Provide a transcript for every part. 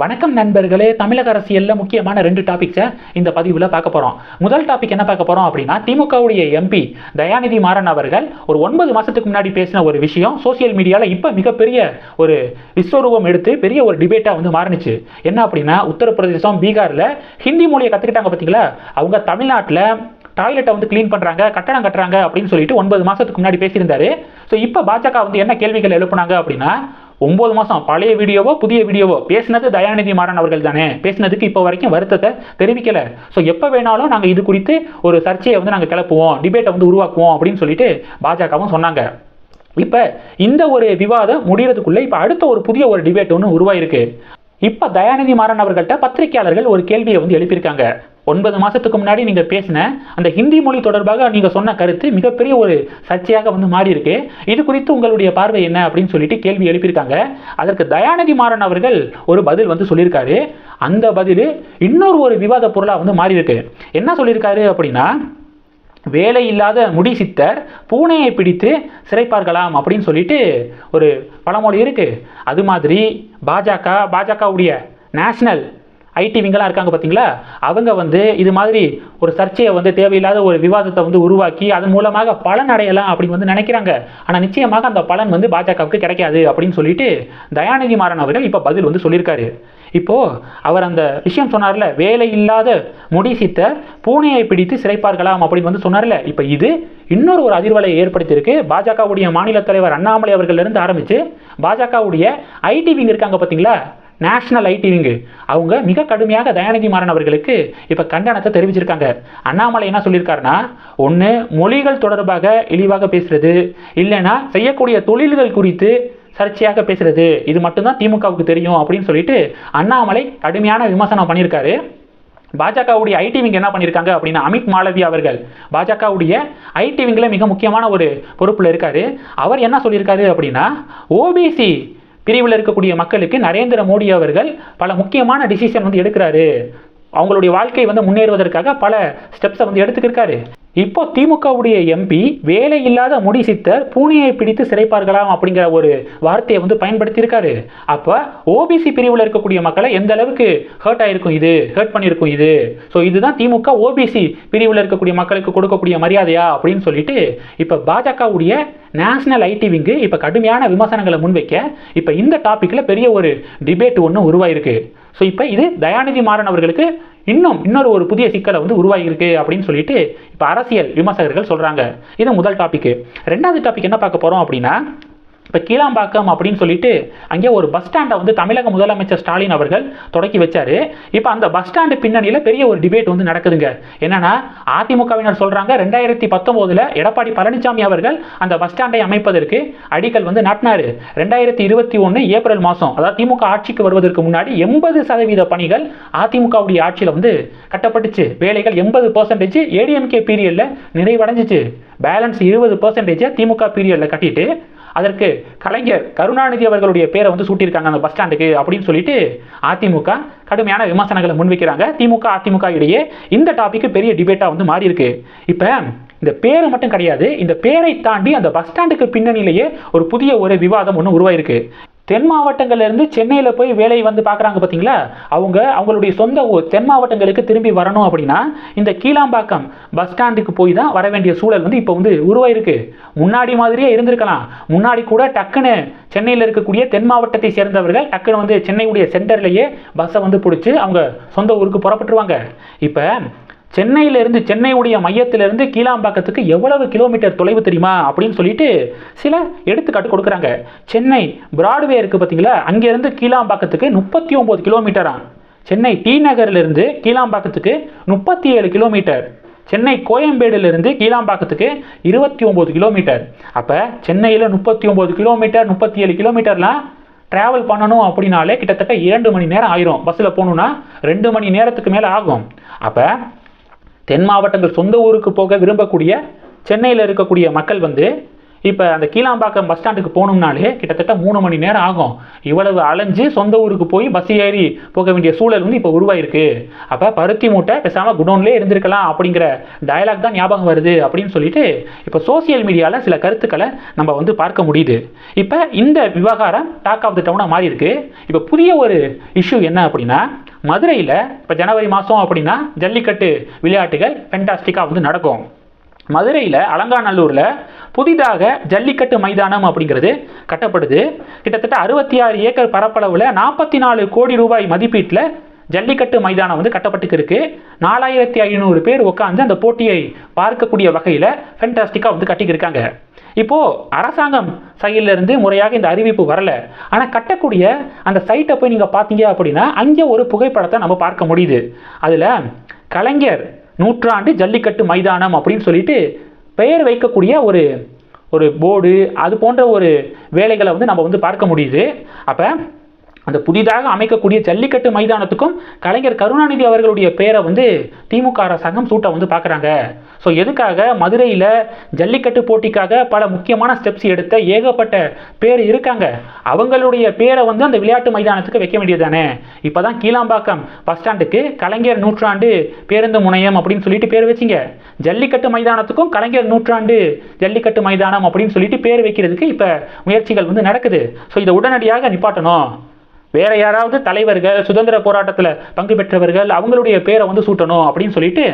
வணக்கம் நண்பர்களே தமிழக அரசியலில் முக்கியமான ரெண்டு டாபிக்ஸை இந்த பதிவில் பார்க்க போகிறோம் முதல் டாபிக் என்ன பார்க்க போகிறோம் அப்படின்னா திமுகவுடைய எம்பி தயாநிதி மாறன் அவர்கள் ஒரு ஒன்பது மாதத்துக்கு முன்னாடி பேசின ஒரு விஷயம் சோசியல் மீடியாவில் இப்போ மிகப்பெரிய ஒரு விஸ்வரூபம் எடுத்து பெரிய ஒரு டிபேட்டாக வந்து மாறுனுச்சு. என்ன அப்படின்னா உத்தரப்பிரதேசம் பீகாரில் ஹிந்தி மொழியை கற்றுக்கிட்டாங்க பார்த்தீங்களா அவங்க தமிழ்நாட்டில் டாய்லெட்டை வந்து க்ளீன் பண்ணுறாங்க கட்டணம் கட்டுறாங்க அப்படின்னு சொல்லிட்டு ஒன்பது மாதத்துக்கு முன்னாடி பேசியிருந்தாரு. ஸோ இப்போ பாஜக வந்து என்ன கேள்விகள் எழுப்புனாங்க அப்படின்னா ஒன்பது மாதம் பழைய வீடியோவோ புதிய வீடியோவோ பேசினது தயாநிதி மாறன் அவர்கள் தானே பேசினதுக்கு இப்போ வரைக்கும் வருத்தத்தை தெரிவிக்கலை. ஸோ எப்போ வேணாலும் நாங்கள் இது குறித்து ஒரு சர்ச்சையை வந்து நாங்கள் கிளப்புவோம் டிபேட்டை வந்து உருவாக்குவோம் அப்படின்னு சொல்லிட்டு பாஜகவும் சொன்னாங்க. இப்போ இந்த ஒரு விவாதம் முடிகிறதுக்குள்ளே இப்போ அடுத்த ஒரு புதிய ஒரு டிபேட் ஒன்று உருவாயிருக்கு. இப்போ தயாநிதி மாறன் அவர்கள்ட்ட பத்திரிகையாளர்கள் ஒரு கேள்வியை வந்து எழுப்பியிருக்காங்க. ஒன்பது மாதத்துக்கு முன்னாடி நீங்கள் பேசின அந்த ஹிந்தி மொழி தொடர்பாக நீங்கள் சொன்ன கருத்து மிகப்பெரிய ஒரு சர்ச்சையாக வந்து மாறி இருக்கு இது குறித்து உங்களுடைய பார்வை என்ன அப்படின்னு சொல்லிட்டு கேள்வி எழுப்பியிருக்காங்க. அதற்கு தயாநிதி மாறன் அவர்கள் ஒரு பதில் வந்து சொல்லியிருக்காரு. அந்த பதில் இன்னொரு ஒரு விவாத பொருளாக வந்து மாறி இருக்கு என்ன சொல்லியிருக்காரு அப்படின்னா வேலை இல்லாத முடி சித்தர் பூனையை பிடித்து சிறைப்பார்களாம் அப்படின்னு சொல்லிட்டு ஒரு பழமொழி இருக்குது அது மாதிரி பாஜக பாஜகவுடைய நேஷ்னல் ஐடிவிங்கெல்லாம் இருக்காங்க பார்த்தீங்களா அவங்க வந்து இது மாதிரி ஒரு சர்ச்சையை வந்து தேவையில்லாத ஒரு விவாதத்தை வந்து உருவாக்கி அதன் மூலமாக பலன் அடையலாம் அப்படின்னு வந்து நினைக்கிறாங்க. ஆனால் நிச்சயமாக அந்த பலன் வந்து பாஜகவுக்கு கிடைக்காது அப்படின்னு சொல்லிட்டு தயாநிதி மாறன் அவர்கள் இப்போ பதில் வந்து சொல்லியிருக்காரு. இப்போது அவர் அந்த விஷயம் சொன்னார்ல வேலை இல்லாத முடிசித்தர் பூனையை பிடித்து சிறைப்பார்களாம் அப்படின்னு வந்து சொன்னார்ல. இப்போ இது இன்னொரு ஒரு அதிர்வலையை ஏற்படுத்தியிருக்கு. பாஜகவுடைய மாநில தலைவர் அண்ணாமலை அவர்களிருந்து ஆரம்பித்து பாஜகவுடைய ஐடி விங் இருக்காங்க பார்த்தீங்களா நேஷனல் ஐடி விங்கு அவங்க மிக கடுமையாக தயாநிதி மாறன் அவர்களுக்கு இப்போ கண்டனத்தை தெரிவிச்சிருக்காங்க. அண்ணாமலை என்ன சொல்லியிருக்காருன்னா ஒன்று மொழிகள் தொடர்பாக இழிவாக பேசுறது இல்லைன்னா செய்யக்கூடிய தொழில்கள் குறித்து சர்ச்சையாக பேசுறது. இது மட்டும்தான் திமுகவுக்கு தெரியும் அப்படின்னு சொல்லிட்டு அண்ணாமலை கடுமையான விமர்சனம் பண்ணியிருக்காரு. பாஜகவுடைய ஐடி விங் என்ன பண்ணியிருக்காங்க அப்படின்னா அமித் மாலவி அவர்கள் பாஜகவுடைய ஐடி விங்கில் மிக முக்கியமான ஒரு பொறுப்பில் இருக்காரு. அவர் என்ன சொல்லியிருக்காரு அப்படின்னா ஓபிசி பிரிவில் இருக்கக்கூடிய மக்களுக்கு நரேந்திர மோடி அவர்கள் பல முக்கியமான டிசிஷன் வந்து எடுக்கிறாரு. அவங்களுடைய வாழ்க்கை வந்து முன்னேறுவதற்காக பல ஸ்டெப்ஸை வந்து எடுத்துக்கிருக்காரு. இப்போ திமுகவுடைய எம்பி வேலை இல்லாத முடி சித்தர் பூனையை பிடித்து சிறைப்பார்களாம் அப்படிங்கிற ஒரு வார்த்தையை வந்து பயன்படுத்தியிருக்காரு. அப்போ ஓபிசி பிரிவில் இருக்கக்கூடிய மக்களை எந்த அளவுக்கு ஹர்ட் ஆயிருக்கும் இது? ஹர்ட் பண்ணியிருக்கும் இது? ஸோ இதுதான் திமுக ஓபிசி பிரிவில் இருக்கக்கூடிய மக்களுக்கு கொடுக்கக்கூடிய மரியாதையா அப்படின்னு சொல்லிட்டு இப்போ பாஜகவுடைய நேஷனல் ஐடி விங்கு இப்போ கடுமையான விமர்சனங்களை முன்வைக்க இப்போ இந்த டாப்பிக்கில் பெரிய ஒரு டிபேட் ஒன்று உருவாயிருக்கு. ஸோ இப்போ இது தயாநிதி மாறன் அவர்களுக்கு இன்னும் இன்னொரு ஒரு புதிய சிக்கலை வந்து உருவாகியிருக்கு அப்படின்னு சொல்லிட்டு இப்போ அரசியல் விமர்சகர்கள் சொல்கிறாங்க இது முதல் டாபிக் ரெண்டாவது டாபிக் என்ன பார்க்க போகிறோம் அப்படின்னா இப்போ கீழாம்பாக்கம் அப்படின்னு சொல்லிட்டு அங்கே ஒரு பஸ் ஸ்டாண்டை வந்து தமிழக முதலமைச்சர் ஸ்டாலின் அவர்கள் தொடக்கி வச்சார். இப்போ அந்த பஸ் ஸ்டாண்டு பின்னணியில் பெரிய ஒரு டிபேட் வந்து நடக்குதுங்க. என்னன்னா அதிமுகவினர் சொல்கிறாங்க ரெண்டாயிரத்தி பத்தொம்போதில் எடப்பாடி பழனிசாமி அவர்கள் அந்த பஸ் ஸ்டாண்டை அமைப்பதற்கு அடிக்கல் வந்து நாட்டினார். ரெண்டாயிரத்தி இருபத்தி ஒன்று ஏப்ரல் மாதம் அதாவது திமுக ஆட்சிக்கு வருவதற்கு முன்னாடி எண்பது சதவீத பணிகள் அதிமுகவுடைய ஆட்சியில் வந்து கட்டப்பட்டுச்சு. வேலைகள் எண்பது பர்சன்டேஜ் ஏடிஎம்கே பீரியடில் நிறைவடைஞ்சிச்சு. பேலன்ஸ் இருபது பர்சன்டேஜை திமுக பீரியடில் கட்டிட்டு அதற்கு கலைஞர் கருணாநிதி அவர்களுடைய பேரை வந்து சூட்டியிருக்காங்க அந்த பஸ் ஸ்டாண்டுக்கு அப்படின்னு சொல்லிட்டு அதிமுக கடுமையான விமர்சனங்களை முன்வைக்கிறாங்க. திமுக அதிமுக இடையே இந்த டாபிக் பெரிய டிபேட்டாக வந்து மாறி இருக்கு இப்போ இந்த பேரை மட்டும் கிடையாது இந்த பேரை தாண்டி அந்த பஸ் ஸ்டாண்டுக்கு பின்னணியிலேயே ஒரு புதிய ஒரு விவாதம் ஒன்று உருவாயிருக்கு. தென் மாவட்டங்கள்லேருந்து சென்னையில் போய் வேலை வந்து பார்க்குறாங்க பார்த்தீங்களா? அவங்க அவங்களுடைய சொந்த ஊர் தென் மாவட்டங்களுக்கு திரும்பி வரணும் அப்படின்னா இந்த கீழாம்பாக்கம் பஸ் ஸ்டாண்டுக்கு போய் தான் வர வேண்டிய சூழல் வந்து இப்போ வந்து உருவாயிருக்கு. முன்னாடி மாதிரியே இருந்திருக்கலாம். முன்னாடி கூட டக்குன்னு சென்னையில் இருக்கக்கூடிய தென் மாவட்டத்தை சேர்ந்தவர்கள் டக்குன்னு வந்து சென்னையுடைய சென்டர்லேயே பஸ்ஸை வந்து பிடிச்சி அவங்க சொந்த ஊருக்கு புறப்பட்டுருவாங்க. இப்போ சென்னையிலிருந்து சென்னையுடைய மையத்திலிருந்து கீழாம்பாக்கத்துக்கு எவ்வளவு கிலோமீட்டர் தொலைவு தெரியுமா அப்படின்னு சொல்லிட்டு சில எடுத்துக்காட்டு கொடுக்குறாங்க. சென்னை பிராட்வே இருக்குது பார்த்தீங்களா அங்கேருந்து கீழாம்பாக்கத்துக்கு முப்பத்தி ஒம்பது கிலோமீட்டரா? சென்னை டி நகர்லேருந்து கீழாம்பாக்கத்துக்கு முப்பத்தி ஏழு கிலோமீட்டர். சென்னை கோயம்பேடுலேருந்து கீழாம்பாக்கத்துக்கு இருபத்தி ஒம்பது கிலோமீட்டர். அப்போ சென்னையில் முப்பத்தி ஒம்பது கிலோமீட்டர் முப்பத்தி ஏழு கிலோமீட்டர்லாம் ட்ராவல் பண்ணணும் அப்படின்னாலே கிட்டத்தட்ட இரண்டு மணி நேரம் ஆயிரும். பஸ்ஸில் போகணுன்னா ரெண்டு மணி நேரத்துக்கு மேலே ஆகும். அப்போ தென் மாவட்டங்கள் சொந்த ஊருக்கு போக விரும்பக்கூடிய சென்னையில் இருக்கக்கூடிய மக்கள் வந்து இப்போ அந்த கீழாம்பாக்கம் பஸ் ஸ்டாண்டுக்கு போகணும்னாலே கிட்டத்தட்ட மூணு மணி நேரம் ஆகும். இவ்வளவு அலைஞ்சு சொந்த ஊருக்கு போய் பஸ் ஏறி போக வேண்டிய சூழல் வந்து இப்போ உருவாயிருக்கு. அப்போ பருத்தி மூட்டை பேசாமல் குடோன்லேயே இருந்திருக்கலாம் அப்படிங்கிற டயலாக் தான் ஞாபகம் வருது அப்படின்னு சொல்லிட்டு இப்போ சோசியல் மீடியாவில் சில கருத்துக்களை நம்ம வந்து பார்க்க முடியுது. இப்போ இந்த விவகாரம் டாக் ஆஃப் த டவுனாக மாறி இருக்கு இப்போ புதிய ஒரு இஷ்யூ என்ன அப்படின்னா மதுரையில் இப்போ ஜனவரி மாதம் அப்படின்னா ஜல்லிக்கட்டு விளையாட்டுகள் ஃபென்டாஸ்டிக்காக வந்து நடக்கும். மதுரையில் அலங்காநல்லூரில் புதிதாக ஜல்லிக்கட்டு மைதானம் அப்படிங்கிறது கட்டப்படுது. கிட்டத்தட்ட அறுபத்தி ஆறு ஏக்கர் பரப்பளவில் நாற்பத்தி நாலு கோடி ரூபாய் மதிப்பீட்டில் ஜல்லிக்கட்டு மைதானம் வந்து கட்டப்பட்டுக்கு இருக்கு நாலாயிரத்தி ஐநூறு பேர் உட்காந்து அந்த போட்டியை பார்க்கக்கூடிய வகையில் ஃபென்டாஸ்டிக்காக வந்து கட்டிக்கிருக்காங்க. இப்போ அரசாங்கம் சைடில் இருந்து முறையாக இந்த அறிவிப்பு வரல. ஆனால் கட்டக்கூடிய அந்த சைட்டை போய் நீங்கள் பார்த்தீங்க அப்படின்னா அங்கே ஒரு புகைப்படத்தை நம்ம பார்க்க முடியுது. அதில் கலைஞர் நூற்றாண்டு ஜல்லிக்கட்டு மைதானம் அப்படின்னு சொல்லிட்டு பெயர் வைக்கக்கூடிய ஒரு ஒரு போர்டு அது போன்ற ஒரு வேலைகளை வந்து நம்ம வந்து பார்க்க முடியுது. அப்போ அந்த புதிதாக அமைக்கக்கூடிய ஜல்லிக்கட்டு மைதானத்துக்கும் கலைஞர் கருணாநிதி அவர்களுடைய பேரை வந்து திமுக அரசாங்கம் சூட்ட வந்து பார்க்குறாங்க. ஸோ எதுக்காக மதுரையில் ஜல்லிக்கட்டு போட்டிக்காக பல முக்கியமான ஸ்டெப்ஸ் எடுத்த ஏகப்பட்ட பேர் இருக்காங்க. அவங்களுடைய பேரை வந்து அந்த விளையாட்டு மைதானத்துக்கு வைக்க வேண்டியது தானே இப்போ தான் கீழாம்பாக்கம் பஸ் ஸ்டாண்டுக்கு கலைஞர் நூற்றாண்டு பேருந்து முனையம் அப்படின்னு சொல்லிட்டு பேர் வச்சிங்க. ஜல்லிக்கட்டு மைதானத்துக்கும் கலைஞர் நூற்றாண்டு ஜல்லிக்கட்டு மைதானம் அப்படின்னு சொல்லிட்டு பேர் வைக்கிறதுக்கு இப்போ முயற்சிகள் வந்து நடக்குது. ஸோ இதை உடனடியாக நிப்பாட்டணும். வேற யாராவது தலைவர்கள் சுதந்திர போராட்டத்தில் பங்கு பெற்றவர்கள் அவங்களுடைய பேரை வந்து சூட்டணும் அப்படின்னு சொல்லிட்டு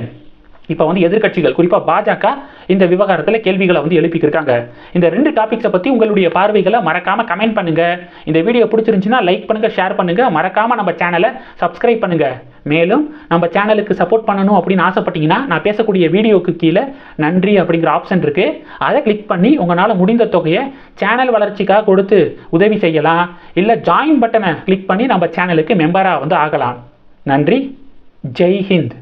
இப்போ வந்து எதிர்க்கட்சிகள் குறிப்பாக பாஜக இந்த விவகாரத்தில் கேள்விகளை வந்து எழுப்பிக்கிருக்காங்க. இந்த ரெண்டு டாபிக்ஸை பற்றி உங்களுடைய பார்வைகளை மறக்காமல் கமெண்ட் பண்ணுங்க. இந்த வீடியோ பிடிச்சிருந்துச்சுன்னா லைக் பண்ணுங்க ஷேர் பண்ணுங்க. மறக்காமல் நம்ம சேனலை சப்ஸ்கிரைப் பண்ணுங்க. மேலும் நம்ம சேனலுக்கு சப்போர்ட் பண்ணணும் அப்படின்னு ஆசைப்பட்டீங்கன்னா நான் பேசக்கூடிய வீடியோக்கு கீழே நன்றி அப்படிங்கிற ஆப்ஷன் இருக்கு. அதை கிளிக் பண்ணி உங்களால் முடிந்த தொகையை சேனல் வளர்ச்சிக்காக கொடுத்து உதவி செய்யலாம். இல்லை ஜாயின் பட்டனை கிளிக் பண்ணி நம்ம சேனலுக்கு மெம்பராக வந்து ஆகலாம். நன்றி. ஜெய் ஹிந்த்.